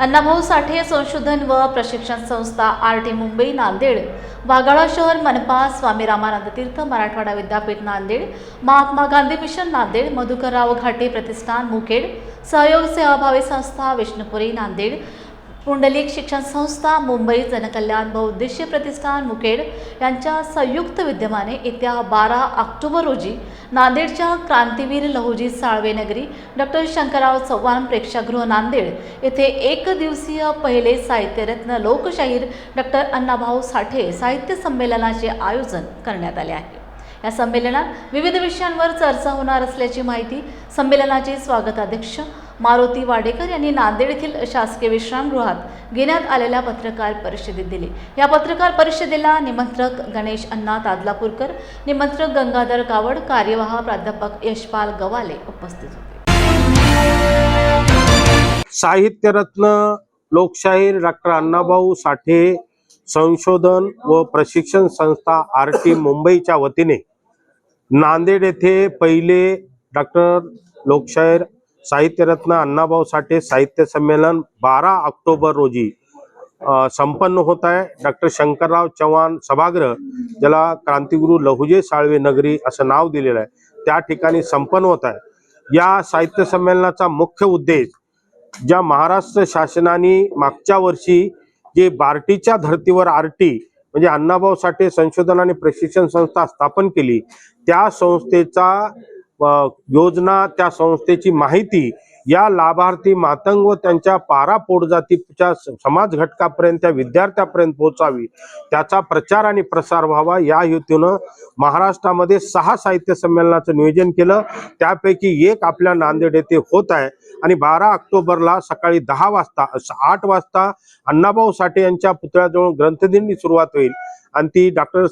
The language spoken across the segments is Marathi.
अण्णाभाऊ साठे संशोधन व प्रशिक्षण संस्था आर टी मुंबई नांदेड. वाघाळा शहर मनपा स्वामी रामानंद तीर्थ मराठवाडा विद्यापीठ नांदेड. महात्मा गांधी मिशन नांदेड. मधुकरराव घाटे प्रतिष्ठान मुखेड. सहयोग सेवाभावी संस्था विष्णुपुरी नांदेड. पुंडलिक शिक्षण संस्था मुंबई जनकल्याण बहुउद्देशीय प्रतिष्ठान मुखेड यांच्या संयुक्त विद्यमाने येत्या बारा ऑक्टोबर रोजी नांदेडच्या क्रांतीवीर लहुजी साळवे नगरी डॉक्टर शंकरराव चव्हाण प्रेक्षागृह नांदेड येथे एक दिवसीय पहिले साहित्यरत्न लोकशाहीर डॉक्टर अण्णाभाऊ साठे साहित्य संमेलनाचे आयोजन करण्यात आले आहे. या संमेलनात विविध विषयांवर चर्चा होणार असल्याची माहिती संमेलनाचे स्वागताध्यक्ष मारुती वाडेकर यांनी नांदेड येथील शासकीय विश्रामगृहात घेण्यात आलेल्या पत्रकार परिषदेत दिली. या पत्रकार परिषदेला निमंत्रक गणेश अण्णा तादलापूरकर निमंत्रक गंगाधर कावड कार्यवाह प्राध्यापक यशपाल गवाले उपस्थित होते. साहित्यरत्न लोकशाहीर डॉक्टर अण्णाभाऊ साठे संशोधन व प्रशिक्षण संस्था आर टी मुंबईच्या वतीने नांदेड येथे पहिले डॉक्टर लोकशाहीर साहित्यरत्न अण्णाभाऊ साठे साहित्य संमेलन बारा ऑक्टोबर रोजी संपन्न होत आहे. डॉक्टर शंकरराव चव्हाण सभागृह ज्याला क्रांतिगुरु लहुजे साळवे नगरी असं नाव दिलेलं आहे त्या ठिकाणी संपन्न होत आहे. या साहित्य संमेलनाचा मुख्य उद्देश ज्या महाराष्ट्र शासनाने मागच्या वर्षी जे बार्टीच्या धर्तीवर आरटी म्हणजे अण्णाभाऊ साठे संशोधन आणि प्रशिक्षण संस्था स्थापन केली त्या संस्थेचा योजना त्या संस्थेची माहिती या लाभार्थी मातंग व त्यांच्या पारा पोटजातीच्या समाज घटकापर्यंत त्या विद्यार्थ्यापर्यंत पोहोचावी. त्याचा प्रचार आणि प्रसार व्हावा. या हेतूनं महाराष्ट्रामध्ये सहा साहित्य संमेलनाचं नियोजन केलं. त्यापैकी एक आपल्या नांदेड येथे होत आहे. आणि बारा ऑक्टोबरला सकाळी दहा वाजता आठ वाजता अण्णाभाऊ साठे यांच्या पुतळ्याजवळ ग्रंथदिंडी सुरुवात होईल. आणि ती डॉक्टर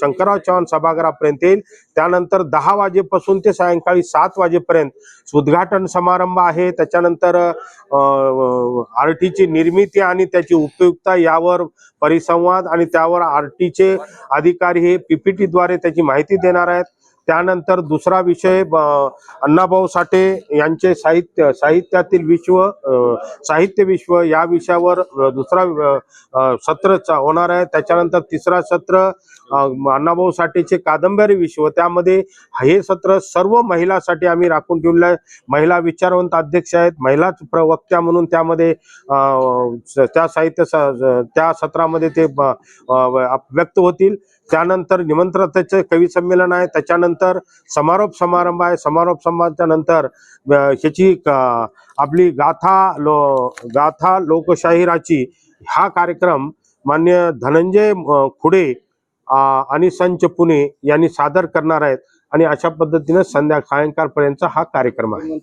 शंकरराव चव्हाण सभागृहापर्यंत येईल. त्यानंतर दहा वाजेपासून ते सायंकाळी सात वाजेपर्यंत उद्घाटन समारंभ आहे. त्याच्यानंतर आर टीची निर्मिती आणि त्याची उपयुक्तता यावर परिसंवाद आणि त्यावर आर टीचे अधिकारी हे पीपीटीद्वारे त्याची माहिती देणार आहेत. त्यानंतर दुसरा विषय अण्णाभाऊ साठे यांचे साहित्य साहित्यातील विश्व साहित्य विश्व या विषयावर दुसरा सत्र चा- होणार आहे. त्याच्यानंतर तिसरा सत्र अण्णाभाऊ साठेचे कादंबरी विश्व. त्यामध्ये हे सत्र सर्व महिलासाठी आम्ही राखून ठेवलं आहे. महिला विचारवंत अध्यक्ष आहेत. महिलाच प्रवक्त्या म्हणून त्यामध्ये त्या साहित्य स- त्या सत्रामध्ये ते व्यक्त होतील. त्यानंतर निमंत्रणाचे कवी संमेलन आहे. त्याच्यानंतर समारोप समारंभ आहे. समारोप समारंभाच्या नंतर ह्याची आपली गाथा लो गाथा लोकशाहीराची हा कार्यक्रम मान्य धनंजय खुडे आणि संच पुणे यांनी सादर करणार आहेत. आणि अशा पद्धतीनं संध्या सायंकाळपर्यंतचा हा कार्यक्रम आहे.